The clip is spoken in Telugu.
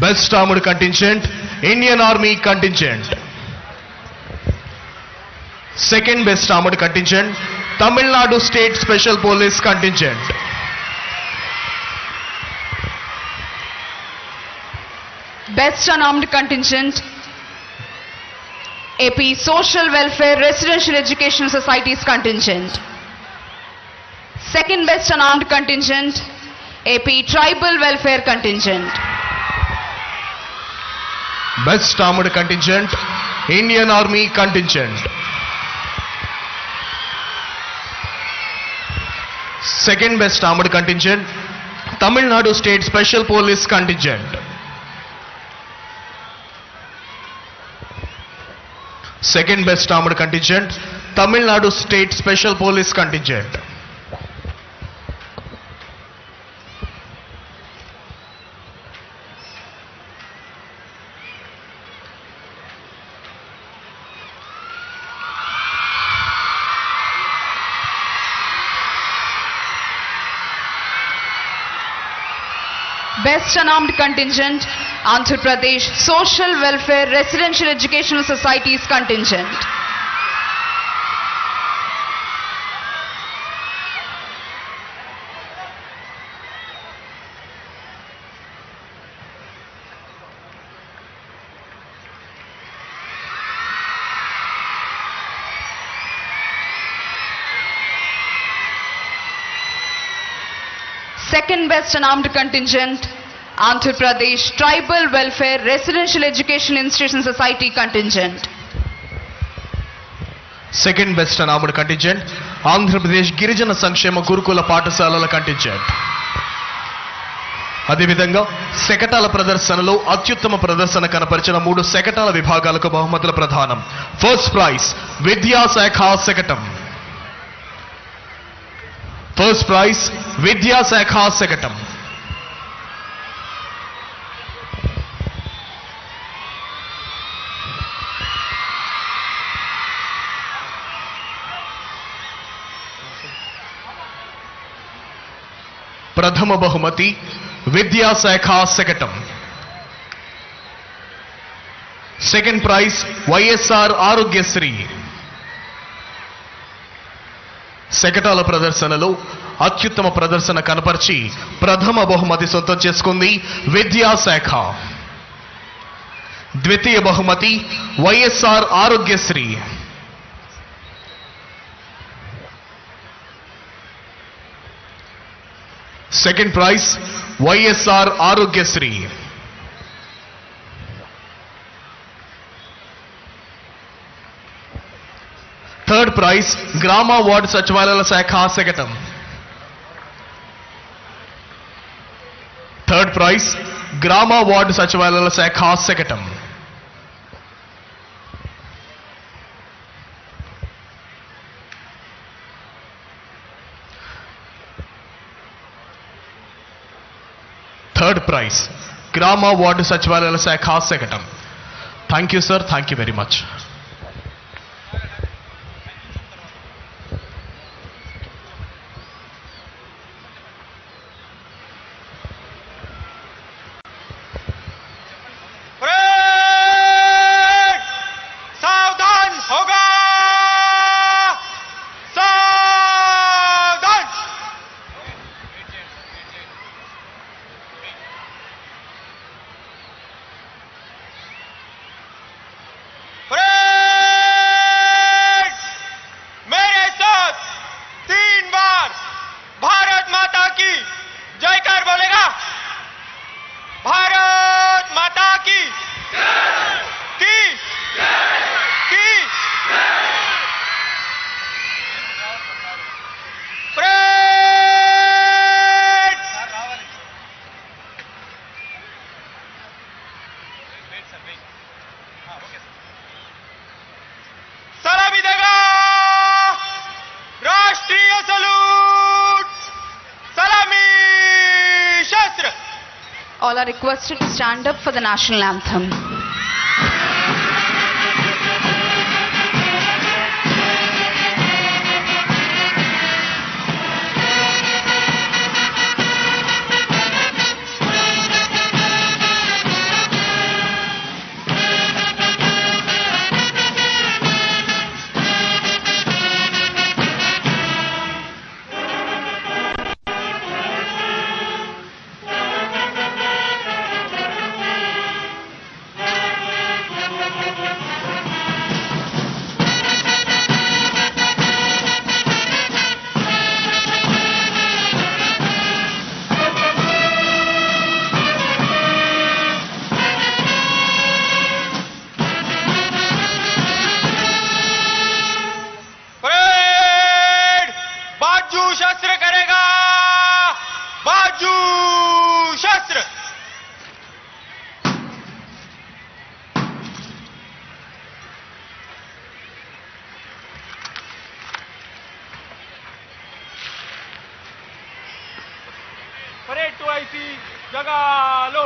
Best Armored Contingent, Indian Army Contingent. Second Best Armored Contingent, Tamil Nadu State Special Police Contingent. Best Unarmed Contingent, AP Social Welfare Residential Education Societies Contingent. Second Best Unarmed Contingent, AP Tribal Welfare Contingent. Best Armored Contingent, Indian Army Contingent. Second Best Armored Contingent, Tamil Nadu State Special Police Contingent. Second Best Armored Contingent, Tamil Nadu State Special Best Unarmed Contingent, Andhra Pradesh Social Welfare Residential Educational Societies Contingent. Second Best Unarmed Contingent, Andhra Pradesh Tribal Welfare Residential Education Institution Society Contingent. Second best అనాముడు contingent Andhra Pradesh గిరిజన సంక్షేమ గురుకుల పాఠశాలల కంటింజెంట్ అదేవిధంగా శకటాల ప్రదర్శనలో అత్యుత్తమ ప్రదర్శన కనపరిచిన మూడు శకటాల విభాగాలకు బహుమతుల ప్రధానం ఫస్ట్ ప్రైజ్ విద్యాశాఖ శకటం. ఫస్ట్ ప్రైజ్ విద్యాశాఖ శకటం ప్రథమ బహుమతి విద్యాశాఖ శకటం సెకండ్ ప్రైజ్ వైఎస్ఆర్ ఆరోగ్యశ్రీ శకటాల ప్రదర్శనలో అత్యుత్తమ ప్రదర్శన కనపరిచి ప్రథమ బహుమతి సొంతం చేసుకుంది విద్యాశాఖ. ద్వితీయ బహుమతి YSR Aarogyasri. Second prize YSR Aarogyasri. Third prize గ్రామ వార్డు సచివాలయాల శాఖ శకటం థర్డ్ ప్రైజ్ గ్రామ వార్డు సచివాలయాల శాఖ శకటం థర్డ్ ప్రైజ్ గ్రామ వార్డు సచివాలయాల శాఖ శకటం thank you sir thank you very much All are requested to stand up for the national anthem. शस्त्र करेगा। बाजू शस्त्र। परेड टू आई सी जगा लो